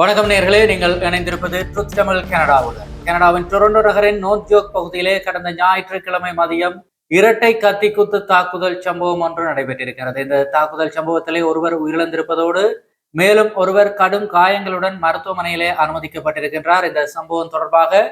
வணக்கம் நேர்களே நீங்கள் இணைந்திருப்பது ட்ருத் தமிழ் கனடாவுடன் கனடாவின் டொரண்டோ நகரின் நோர்த் ஜோக் பகுதியிலே கடந்த ஞாயிற்றுக்கிழமை மதியம் இரட்டை கத்தி குத்து தாக்குதல் சம்பவம் ஒன்று நடைபெற்றிருக்கிறது. இந்த தாக்குதல் சம்பவத்திலே ஒருவர் உயிரிழந்திருப்பதோடு மேலும் ஒருவர் கடும் காயங்களுடன் மருத்துவமனையிலே அனுமதிக்கப்பட்டிருக்கின்றார். இந்த சம்பவம் தொடர்பாக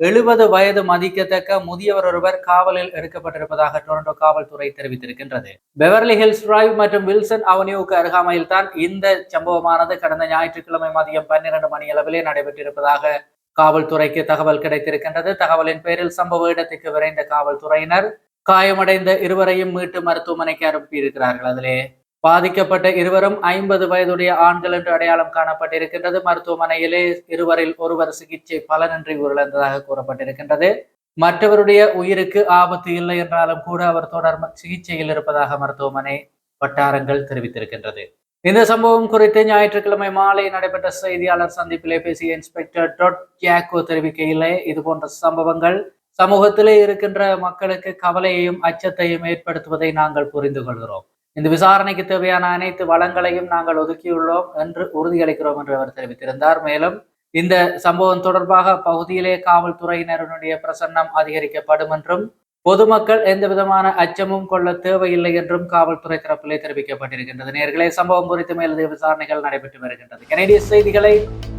எழுபது வயது மதிக்கத்தக்க முதியவர் ஒருவர் காவலில் எடுக்கப்பட்டிருப்பதாக டொரண்டோ காவல்துறை தெரிவித்திருக்கின்றது. பெவர்லி ஹில்ஸ் டிரைவ் மற்றும் வில்சன் அவனியூக்கு அருகாமையில் தான் இந்த சம்பவமானது. கடந்த ஞாயிற்றுக்கிழமை மதியம் பன்னிரண்டு மணி அளவிலே நடைபெற்றிருப்பதாக காவல்துறைக்கு தகவல் கிடைத்திருக்கின்றது. தகவலின் பேரில் சம்பவ இடத்துக்கு விரைந்த காவல்துறையினர் காயமடைந்த இருவரையும் மீட்டு மருத்துவமனைக்கு அனுப்பியிருக்கிறார்கள். அதிலே பாதிக்கப்பட்ட இருவரும் ஐம்பது வயதுடைய ஆண்கள் என்று அடையாளம் காணப்பட்டிருக்கின்றது. மருத்துவமனையிலே இருவரில் ஒருவர் சிகிச்சை பலனின்றி உயிரிழந்ததாக கூறப்பட்டிருக்கின்றது. மற்றவருடைய உயிருக்கு ஆபத்து இல்லை என்றாலும் கூட அவர் தொடர் சிகிச்சையில் இருப்பதாக மருத்துவமனை வட்டாரங்கள் தெரிவித்திருக்கின்றது. இந்த சம்பவம் குறித்து ஞாயிற்றுக்கிழமை மாலை நடைபெற்ற செய்தியாளர் சந்திப்பிலே பேசிய இன்ஸ்பெக்டர் டொட் ஜாக்கோ தெரிவிக்கையிலே இது போன்ற சம்பவங்கள் சமூகத்திலே இருக்கின்ற மக்களுக்கு கவலையையும் அச்சத்தையும் ஏற்படுத்துவதை நாங்கள் புரிந்து கொள்கிறோம். இந்த விசாரணைக்கு தேவையான அனைத்து வளங்களையும் நாங்கள் ஒதுக்கியுள்ளோம் என்று உறுதியளிக்கிறோம் என்று அவர் தெரிவித்திருந்தார். மேலும் இந்த சம்பவம் தொடர்பாக பகுதியிலே காவல்துறையினருடைய பிரசன்னம் அதிகரிக்கப்படும் என்றும் பொதுமக்கள் எந்த விதமான அச்சமும் கொள்ள தேவையில்லை என்றும் காவல்துறை தரப்பிலே தெரிவிக்கப்பட்டிருக்கின்றது. நேர்களே சம்பவம் குறித்து மேலதிக விசாரணைகள் நடைபெற்று வருகின்றது. கனேடிய செய்திகளை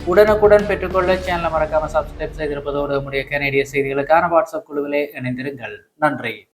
உடனுக்குடன் பெற்றுக்கொள்ள சேனலை மறக்காம சப்ஸ்கிரைப் செய்திருப்பதோடு நம்முடைய கனேடிய செய்திகளுக்கான வாட்ஸ்அப் குழுவிலே இணைந்திருங்கள். நன்றி.